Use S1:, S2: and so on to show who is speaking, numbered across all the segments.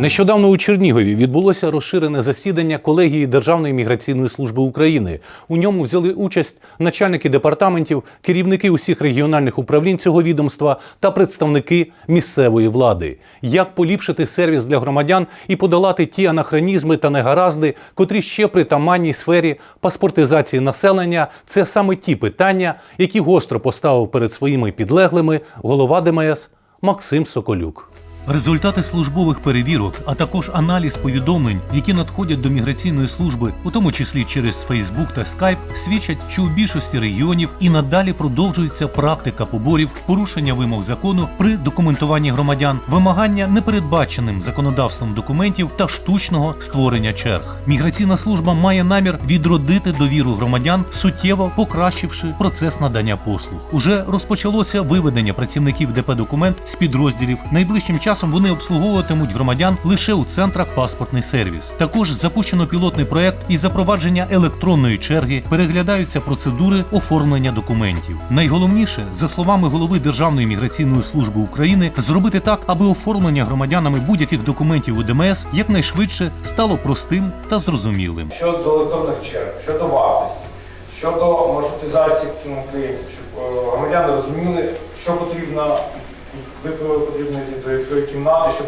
S1: Нещодавно у Чернігові відбулося розширене засідання колегії Державної міграційної служби України. У ньому взяли участь начальники департаментів, керівники усіх регіональних управлінь цього відомства та представники місцевої влади. Як поліпшити сервіс для громадян і подолати ті анахронізми та негаразди, котрі ще при таманній сфері паспортизації населення це саме ті питання, які гостро поставив перед своїми підлеглими голова ДМС Максим Соколюк. Результати службових перевірок, а також аналіз повідомлень, які надходять до міграційної служби, у тому числі через Facebook та Skype, свідчать, що у більшості регіонів і надалі продовжується практика поборів, порушення вимог закону при документуванні громадян, вимагання непередбаченим законодавством документів та штучного створення черг. Міграційна служба має намір відродити довіру громадян, суттєво покращивши процес надання послуг. Уже розпочалося виведення працівників ДП документ з підрозділів. Найближчим часом вони обслуговуватимуть громадян лише у центрах паспортний сервіс. Також запущено пілотний проект із запровадження електронної черги. Переглядаються процедури оформлення документів. Найголовніше, за словами голови Державної міграційної служби України, зробити так, аби оформлення громадянами будь-яких документів у ДМС якнайшвидше стало простим та зрозумілим.
S2: Щодо електронних черг, щодо вартості, щодо маршрутизації клієнтів, щоб е, громадяни розуміли, що потрібно, куди потрібно до кімнати, що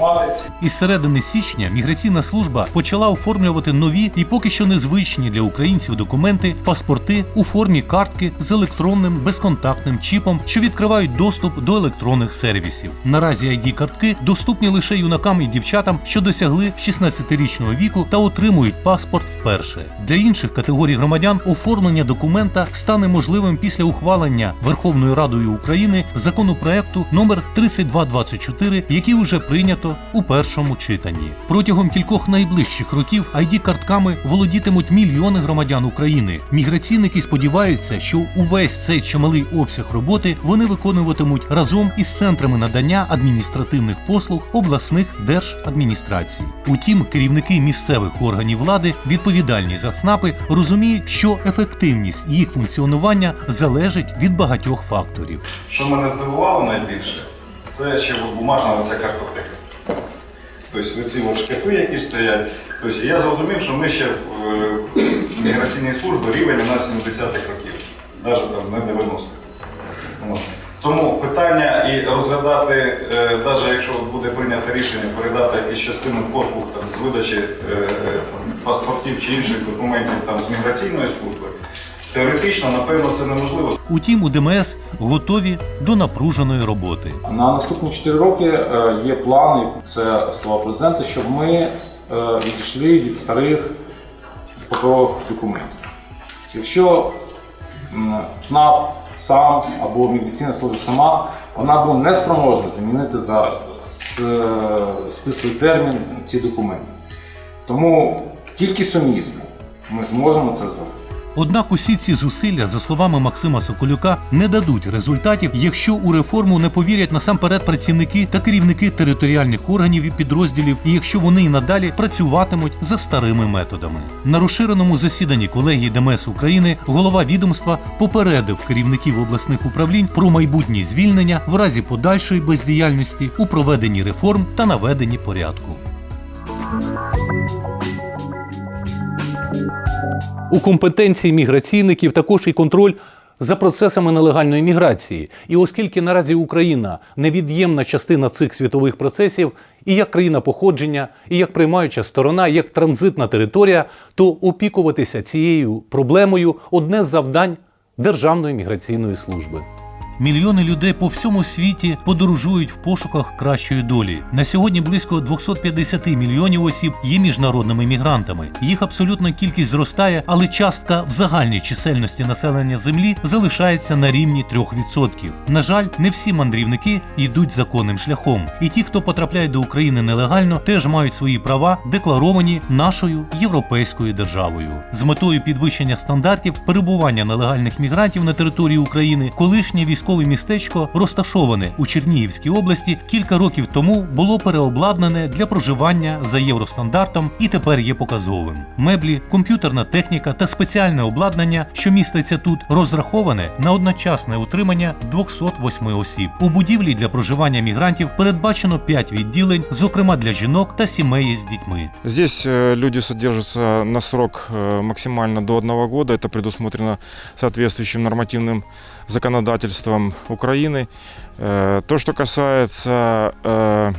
S2: мати.
S1: Із середини січня міграційна служба почала оформлювати нові і поки що незвичні для українців документи, паспорти у формі картки з електронним безконтактним чіпом, що відкривають доступ до електронних сервісів. Наразі id картки доступні лише юнакам і дівчатам, що досягли 16-річного віку та отримують паспорт вперше. Для інших категорій громадян оформлення документа стане можливим після ухвалення Верховною Радою України законопроекту номер 3224, який вже прийнято у першому читанні. Протягом кількох найближчих років id картками володітимуть мільйони громадян України. Міграційники сподіваються, що увесь цей чималий обсяг роботи вони виконуватимуть разом із центрами надання адміністративних послуг обласних держадміністрацій. Утім, керівники місцевих органів влади, відповідальні за ЦНАПи, розуміють, що ефективність їх функціонування залежить від багатьох факторів.
S3: Що мене здивувало найбільше, це ще бумажна оця картотека. Тобто оці шкафи, які стоять. Тобто я зрозумів, що ми ще в е, міграційній службі рівень у нас 70-х років, навіть там не 90-х. От. Тому питання і розглядати, навіть якщо буде прийнято рішення передати якісь частину послуг там, з видачі е, е, паспортів чи інших документів там, з міграційної служби, теоретично, напевно, це неможливо.
S1: Утім, у ДМС готові до напруженої роботи.
S4: На наступні 4 роки е, є плани, це слова президента, щоб ми е, відійшли від старих паперових документів. Якщо ЦНАП сам або міграційна служба сама, вона була не спроможна замінити за е, стислий термін ці документи. Тому тільки сумісно ми зможемо це зробити.
S1: Однак усі ці зусилля, за словами Максима Соколюка, не дадуть результатів, якщо у реформу не повірять насамперед працівники та керівники територіальних органів і підрозділів, і якщо вони і надалі працюватимуть за старими методами. На розширеному засіданні колегії ДМС України голова відомства попередив керівників обласних управлінь про майбутні звільнення в разі подальшої бездіяльності у проведенні реформ та наведенні порядку. У компетенції міграційників також і контроль
S5: за процесами нелегальної міграції. І оскільки наразі Україна невід'ємна частина цих світових процесів, і як країна походження, і як приймаюча сторона, і як транзитна територія, то опікуватися цією проблемою одне з завдань Державної міграційної служби.
S1: Мільйони людей по всьому світі подорожують в пошуках кращої долі. На сьогодні близько 250 мільйонів осіб є міжнародними мігрантами. Їх абсолютна кількість зростає, але частка в загальній чисельності населення землі залишається на рівні 3%. На жаль, не всі мандрівники йдуть законним шляхом, і ті, хто потрапляє до України нелегально, теж мають свої права, декларовані нашою європейською державою. З метою підвищення стандартів перебування нелегальних мігрантів на території України, колишнє військове містечко, розташоване у Чернігівській області, кілька років тому було переобладнане для проживання за євростандартом і тепер є показовим. Меблі, комп'ютерна техніка та спеціальне обладнання, що міститься тут, розраховане на одночасне утримання 208 осіб. У будівлі для проживання мігрантів передбачено 5 відділень, зокрема для жінок та сімей з дітьми.
S6: Здесь э, люди содержатся на срок э, максимально до одного года. Это предусмотрено соответствующим нормативным законодательством Украины. Э, То, что касается э,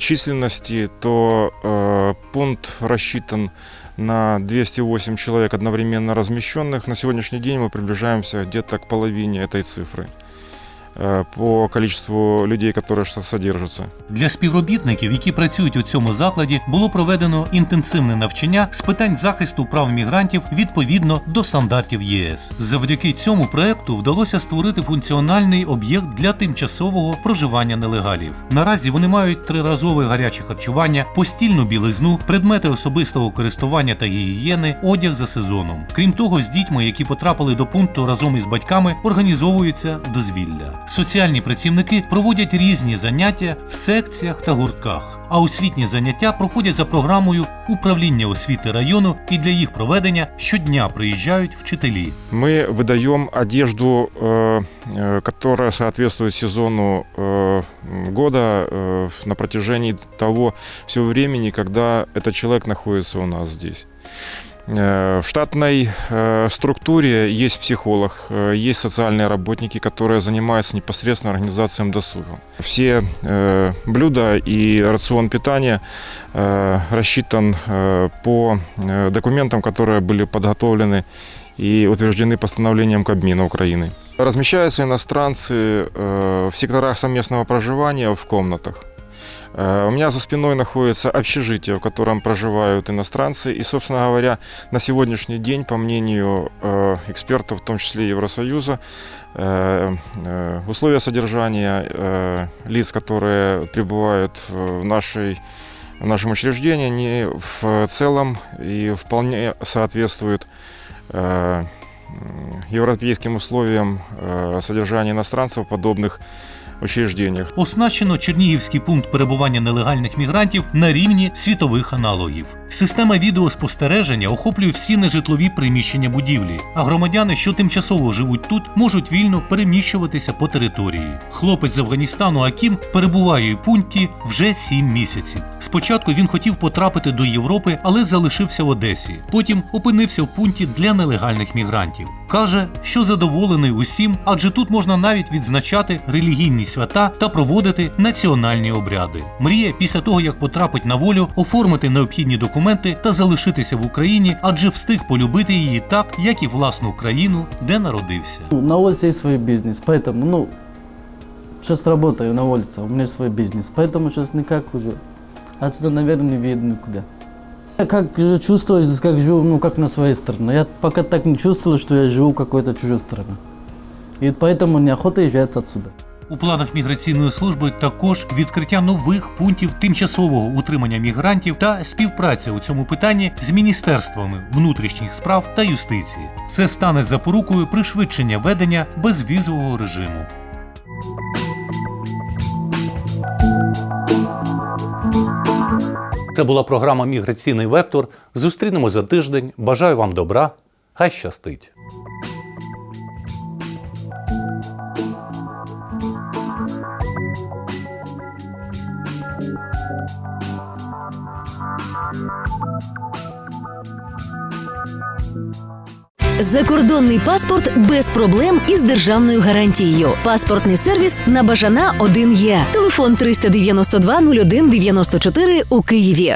S6: численности, то э, пункт рассчитан на 208 человек одновременно размещенных. На сегодняшний день мы приближаемся где-то к половине этой цифры э, по количеству людей, что содержатся.
S1: Для співробітників, які працюють у цьому закладі, було проведено інтенсивне навчання з питань захисту прав мігрантів відповідно до стандартів ЄС. Завдяки цьому проекту вдалося створити функціональний об'єкт для тимчасового проживання нелегалів. Наразі вони мають триразове гаряче харчування, постільну білизну, предмети особистого користування та гігієни, одяг за сезоном. Крім того, з дітьми, які потрапили до пункту разом із батьками, організовується дозвілля. Соціальні працівники проводять різні заняття в секціях та гуртках, а освітні заняття проходять за програмою управління освіти району, і для їх проведення щодня приїжджають вчителі.
S6: Мы выдаем одежду, э, э, которая соответствует сезону э, года э, на протяжении того всего времени, когда этот человек находится у нас здесь. Э, В штатной э, структуре есть психолог, э, есть социальные работники, которые занимаются непосредственно организацией досуга. Все э, блюда и рацион питания э, рассчитан э, по э, документам, которые были подготовлены и утверждены постановлением Кабмина Украины. Размещаются иностранцы э, в секторах совместного проживания в комнатах. Э, У меня за спиной находится общежитие, в котором проживают иностранцы. И, собственно говоря, на сегодняшний день, по мнению э, экспертов, в том числе Евросоюза, э, условия содержания лиц, которые пребывают в, нашей, в нашем учреждении, они в целом и вполне соответствуют европейским условиям содержания иностранцев подобных учреждениях.
S1: Оснащено Чернігівський пункт перебування нелегальних мігрантів на рівні світових аналогів. Система відеоспостереження охоплює всі нежитлові приміщення будівлі, а громадяни, що тимчасово живуть тут, можуть вільно переміщуватися по території. Хлопець з Афганістану Акім перебуває у пункті вже 7 місяців. Спочатку він хотів потрапити до Європи, але залишився в Одесі. Потім опинився в пункті для нелегальних мігрантів. Каже, що задоволений усім, адже тут можна навіть відзначати релігійні свята та проводити національні обряди. Мріє після того, як потрапить на волю, оформити необхідні документи та залишитися в Україні, адже встиг полюбити її так, як і власну країну, де народився.
S7: Ну, На улице есть свой бизнес, поэтому, ну, сейчас работаю на улице, у меня свой бизнес, поэтому сейчас никак уже. Отсюда, наверное, не видно никуда. Я как же чувствую, как живу, ну, как на своей стране. Я пока так не чувствовал, что я живу в какой-то чужой стране. И поэтому неохота езжать отсюда.
S1: У планах міграційної служби також відкриття нових пунктів тимчасового утримання мігрантів та співпраця у цьому питанні з міністерствами внутрішніх справ та юстиції. Це стане запорукою пришвидшення ведення безвізового режиму.
S5: Це була програма Міграційний вектор. Зустрінемо за тиждень. Бажаю вам добра. Хай щастить! Закордонний паспорт без проблем і з державною гарантією. Паспортний сервіс на Бажана 1 є. Телефон 392 01 94 у Києві.